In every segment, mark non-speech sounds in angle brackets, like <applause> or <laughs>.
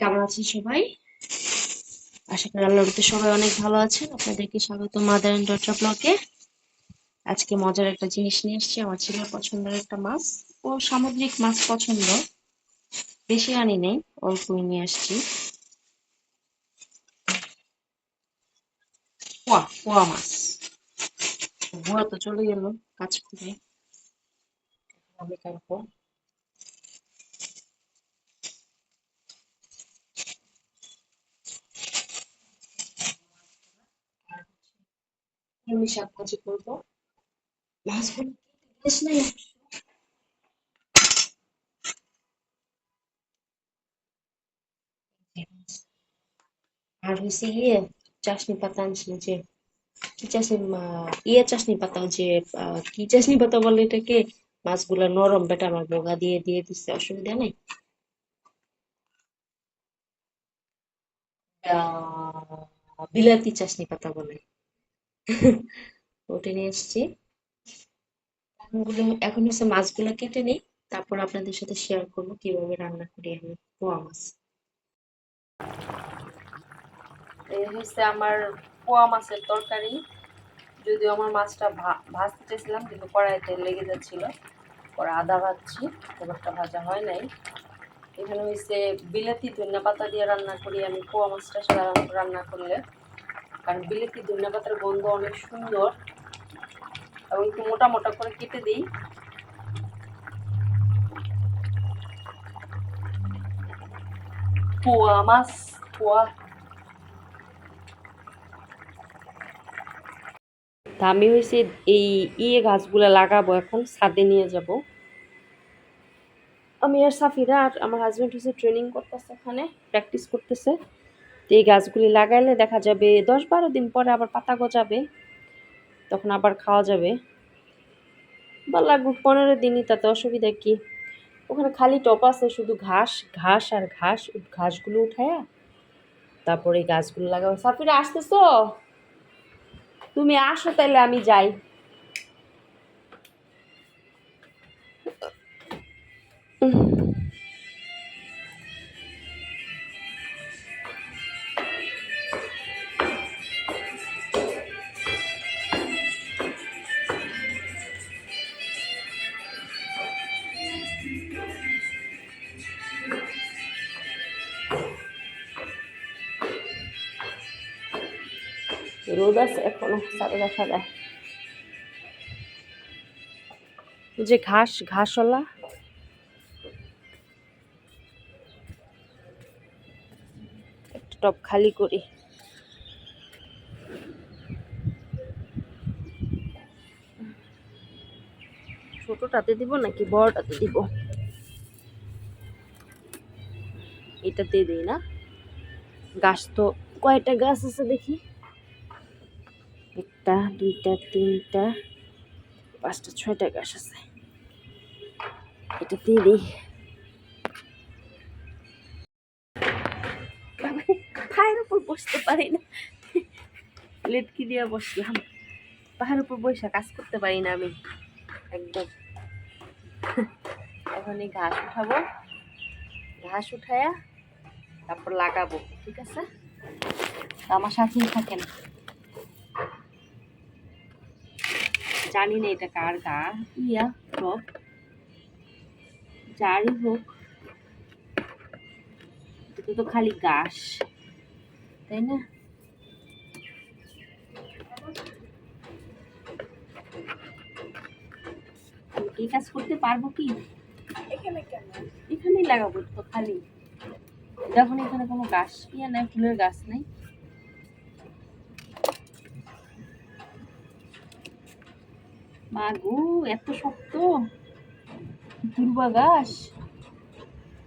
কেমন আছেন সবাই? আশা করি আল্লাহর সবাই অনেক ভালো আছেন। আপনাদেরকে স্বাগত মাদার এন্ড ব্লগে আজকে মজার একটা জিনিস নিয়ে আমার ছেলের পছন্দের একটা মাছ। ও সামুদ্রিক মাছ পছন্দ। বেশি আনি নেই, অল্পই নিয়ে আসছি পোয়া পোয়া মাছ। ভুয়া তো চলে গেল, কাজ করে। আমি আমি শাক ভাজি করব। আর ইয়ে চাশনি পাতা আনছিল যে, কি চাশনি, মা- ইয়ে চাশনি পাতা যে কি চাশনি পাতা বলে এটাকে? মাছগুলা নরম, বেটা আমার বোগা দিয়ে দিয়ে দিচ্ছে অসুবিধা নেই? বিলাতি চাশনি পাতা বলে। <laughs> ওটা নিয়ে এসেছি। এখন হচ্ছে মাছগুলো কেটে নিই, তারপর আপনাদের সাথে শেয়ার করব কীভাবে রান্না করি আমি। পোয়া মাছ। হচ্ছে আমার পোয়া মাছের তরকারি। যদিও আমার মাছটা ভাজতে চেয়েছিলাম, কিন্তু কড়াইতে লেগে যাচ্ছিল। পরে আদা ভাজছি, খুব একটা ভাজা হয় নাই। এখানে হচ্ছে বিলাতি ধনিয়া পাতা দিয়ে রান্না করি আমি, পোয়া মাছটা সাধারণত রান্না করলে। কারণ বিলেতি ধনিয়া পাতার গন্ধ অনেক সুন্দর। এবং একটু মোটা মোটা করে কেটে দিই। পোয়া মাছ, পোয়া। তা আমি হয়েছে এই ইয়ে গাছগুলা লাগাবো এখন, ছাদে নিয়ে যাব। আমি আর সাফিরা আর আমার হাজব্যান্ড হচ্ছে ট্রেনিং করতেছে এখানে প্র্যাকটিস করতেছে। তো এই গাছগুলি লাগাইলে দেখা যাবে দশ বারো দিন পরে আবার পাতা গজাবে, তখন আবার খাওয়া যাবে। বা লাগুক পনেরো দিনই, তাতে অসুবিধা কি? ওখানে খালি টপ আছে শুধু ঘাস ঘাস আর ঘাস ঘাসগুলো উঠায়া তারপরে এই গাছগুলো লাগাবো। সাফিরা, আসতেছো? তুমি আসো তাহলে আমি যাই। রোদ আছে এখনও সাড়ে দেখা যায়। যে ঘাস, ঘাসওয়ালা। একটা টপ খালি করি। ছোটটাতে দিব নাকি বড়টাতে দিব? এটাতে দিই না। গাছ তো কয়টা গাছ আছে দেখি। একটা দুইটা তিনটা পাঁচটা ছয়টা গাছ আছে। এটাতে দিই। বাবা, পায়ের উপর বসতে পারি না। লেটকি দিয়ে বসলাম। পাহাড়ের উপর বসে কাজ করতে পারি না আমি। একদম। এখন এই ঘাস উঠাবো। ঘাস উঠায়া তারপর লাগাবো ঠিক আছে? আমার সাথেই থাকেন। জানি না এটা কার গা। ইয়া। টপ যারই হোক। এটা তো খালি ঘাস তাই না? আমি কি কাজ করতে পারব কি? এখানেই লাগাবো তো খালি। যখন এখানে কোনো গাছ ইয়ে নাই ফুলের গাছ নাই। মা এত শক্ত। দুর্বা গাছ।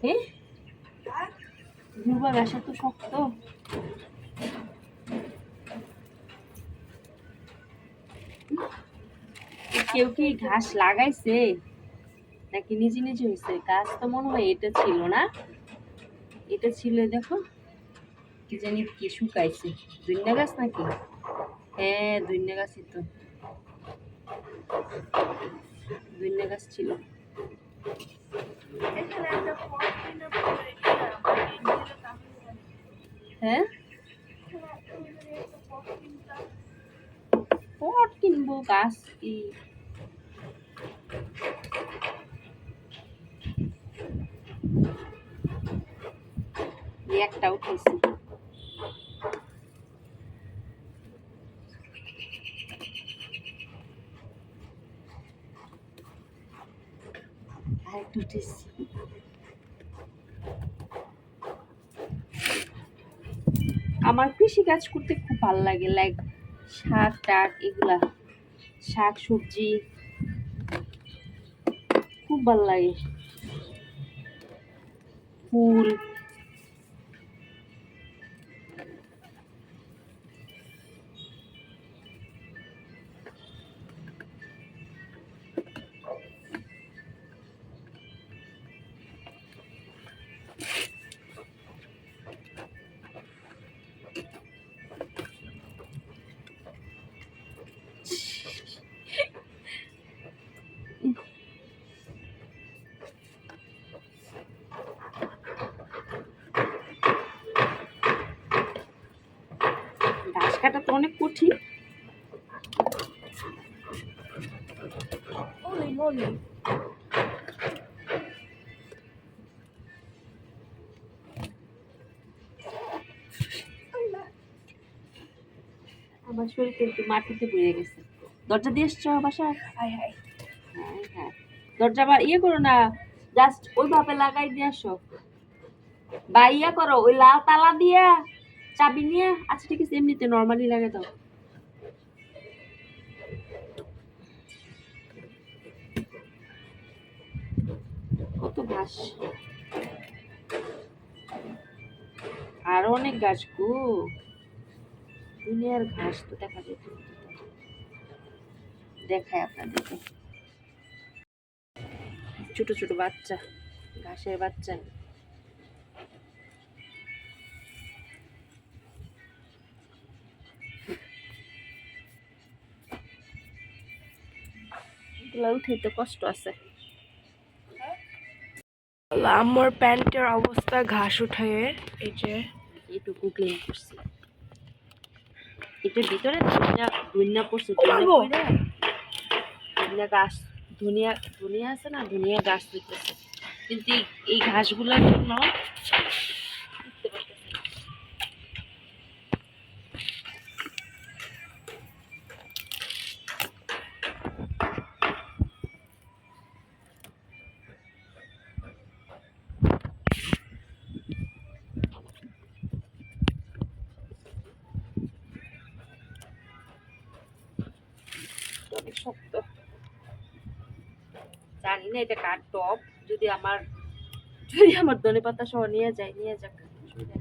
হ্যাঁ দুর্বা গাছ এত শক্ত। কেউ কি ঘাস লাগাইছে? নাকি নিজে নিজে হয়েছে গাছ তো মনে হয় এটা ছিল না। এটা ছিল, দেখো, কি জানি কি শুকাইছে। দুইনা গাছ নাকি? হ্যাঁ দুইনা গাছই তো। ধন্যা গাছ ছিল। হ্যাঁ? পট কিনবো গাছ কি? একটা উঠেছি। আমার কৃষি কাজ করতে খুব ভালো লাগে লাইক শাক, টাক, এগুলা। শাক, সবজি খুব ভালো লাগে। ফুল moly. আমার শরীর কিন্তু মাটিতে বয়ে গেছে। দরজা দিয়ে এসছো বাসায়? Hi, hi. হ্যাঁ হ্যাঁ। দরজা আবার ইয়ে করো না জাস্ট ওইভাবে লাগাই দিয়ে আসো। বা ইয়ে করো ওই লাল তালা দিয়া চাবি নিয়ে আচ্ছা ঠিক আছে এমনিতে নর্মালি লাগে দাও। কত ঘাস আরও অনেক গাছ গো। দুনিয়ার ঘাস তো দেখা যেত দেখায় আপনাদেরকে। ছোট ছোট বাচ্চা, ঘাসের বাচ্চা। উঠাইতে কষ্ট আছে। আমার প্যান্টের অবস্থা ঘাস উঠে এই যে এইটুকু ক্লিন করছি। এটার ভিতরে ধনিয়া ধনিয়া পড়ছে ধনিয়া গাছ ধনিয়া ধনিয়া আছে না? ধনিয়া গাছ হইতেছে। কিন্তু এই- এই ঘাসগুলোর জন্য না, এটা কার টপ? যদি আমার যদি আমার ধনে পাতা সহ নিয়ে যায় নিয়ে যাক। অসুবিধা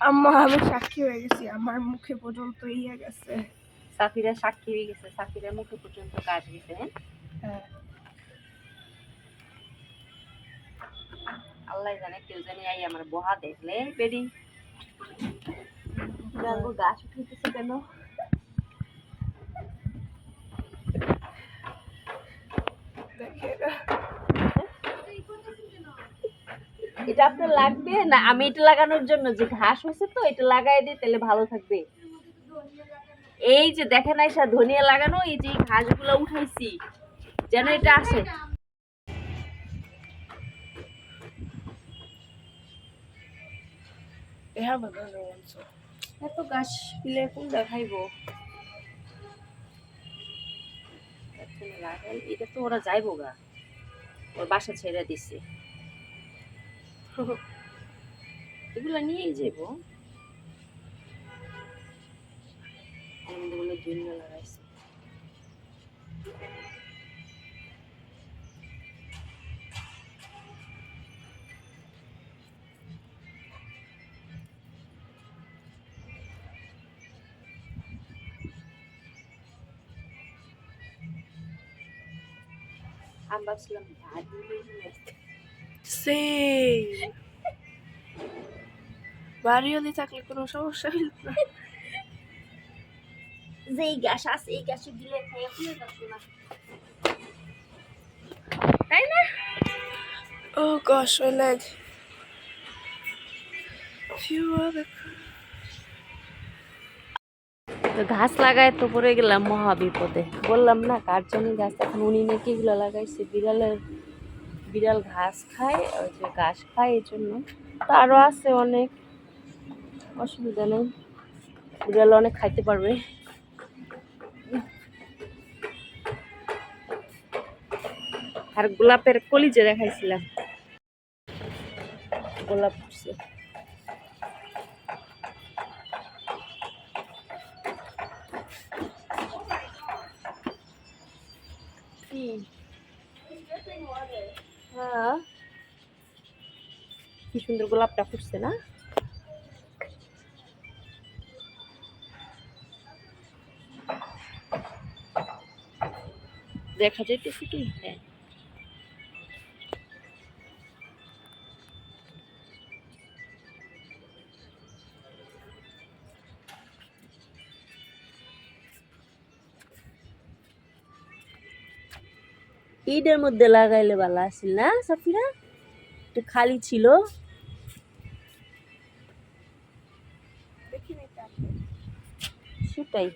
আম্মা আমি সাক্ষী হয়ে গেছি। আমার মুখে পর্যন্ত ইয়ে গেছে। সাফিরা সাক্ষী হয়ে গেছে। সাফিরা মুখে পর্যন্ত কাজ গেছে হ্যাঁ? হ্যাঁ। আল্লাহ জানে কেউ জানি আই আমার বহা দেখলে বেডি জানব গাছ উঠেছে কেন? দেখে এটা আপনার লাগবে? না আমি এটা লাগানোর জন্য যে ঘাস হয়েছে তো এটা লাগাই দিই তাহলে ভালো থাকবে। এই যে দেখেন আইসা ধনিয়া লাগানো এই যে ঘাসগুলো উঠাইছি। যেন এটা আসে. এত গাছ পিলে কোন দেখাইব? এটা তো ওরা যাইবো গা। ওর বাসা ছেড়ে দিছে। Ibu lani aja bang, alhamdulillah Junelarasi, ambas. Same বাড়ি হলে থাকলে কোনো সমস্যা হইল না যে এই গ্যাস আছে এই গ্যাসে দিলে খাইয়া না তাই না Oh gosh, my leg. Few other. তো ঘাস লাগায় তো পড়ে গেলাম মহা বিপদে বললাম না কার জন্য গাছ এখন উনি নাকি এগুলো লাগাইছে বিড়ালের বিড়াল ঘাস খায়, ওই যে ঘাস খায় এই জন্য তো আরও আছে অনেক। অসুবিধা নেই। বিড়াল অনেক খাইতে পারবে। আর গোলাপের কলি কলিজে দেখাইছিলাম। গোলাপ ফুটছে। কি হ্যাঁ। কি সুন্দর গোলাপটা ফুটছে না? দেখা যাইতেছে কি? হ্যাঁ। ঈদের মধ্যে লাগাইলে ভালো আসিল না সাফিরা? একটু খালি ছিল। সেটাই।